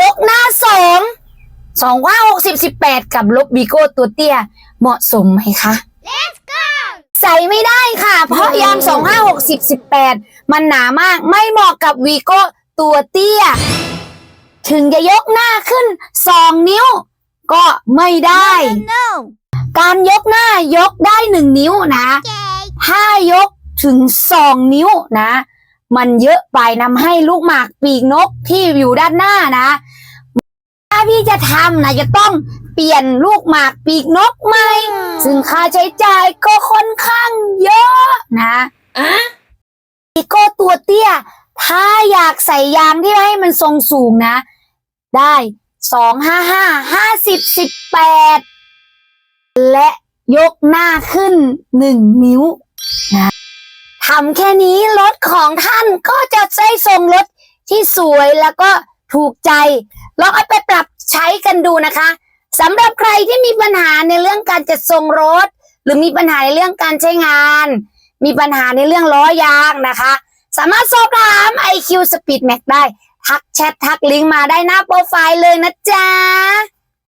ยกหน้าสองสองว่าหกสิบสิบแปดกับลบวีโก้ตัวเตี้ย เหมาะสมไหมคะ Let's go ใส่ไม่ได้ค่ะ เพราะยางสองห้าหกสิบสิบแปดมันหนามากไม่เหมาะกับวีโก้ตัวเตี้ย ถึงจะยกหน้าขึ้นสองนิ้ว ก็ไม่ได้ No การยกหน้ายกได้หนึ่งนิ้วนะ Okay ถ้ายกถึงสองนิ้วนะ มันเยอะไปนำให้ลูกหมากปีกนกที่อยู่ด้านหน้านะ ถ้าพี่จะทำนะจะต้องเปลี่ยนลูกหมากปีกนกใหม่ ซึ่งค่าใช้จ่ายก็ค่อนข้างเยอะนะอีโก้ตัวเตี้ย ถ้าอยากใส่ยางที่ให้มันทรงสูงนะ ได้สองห้าห้าห้าสิบสิบแปดและยกหน้าขึ้นหนึ่งนิ้วนะทำแค่นี้รถของท่าน ก็จะได้ทรงรถที่สวยแล้วก็ถูกใจ ลองเอาไปปรับใช้กันดูนะคะสำหรับใครที่มีปัญหาในเรื่องการจัดทรงรถ หรือมีปัญหาในเรื่องการใช้งาน มีปัญหาในเรื่องล้อยางนะคะ สามารถสอบถาม IQ Speed Max ได้ ทักแชททักลิงก์มาได้หน้าโปรไฟล์เลยนะจ๊ะ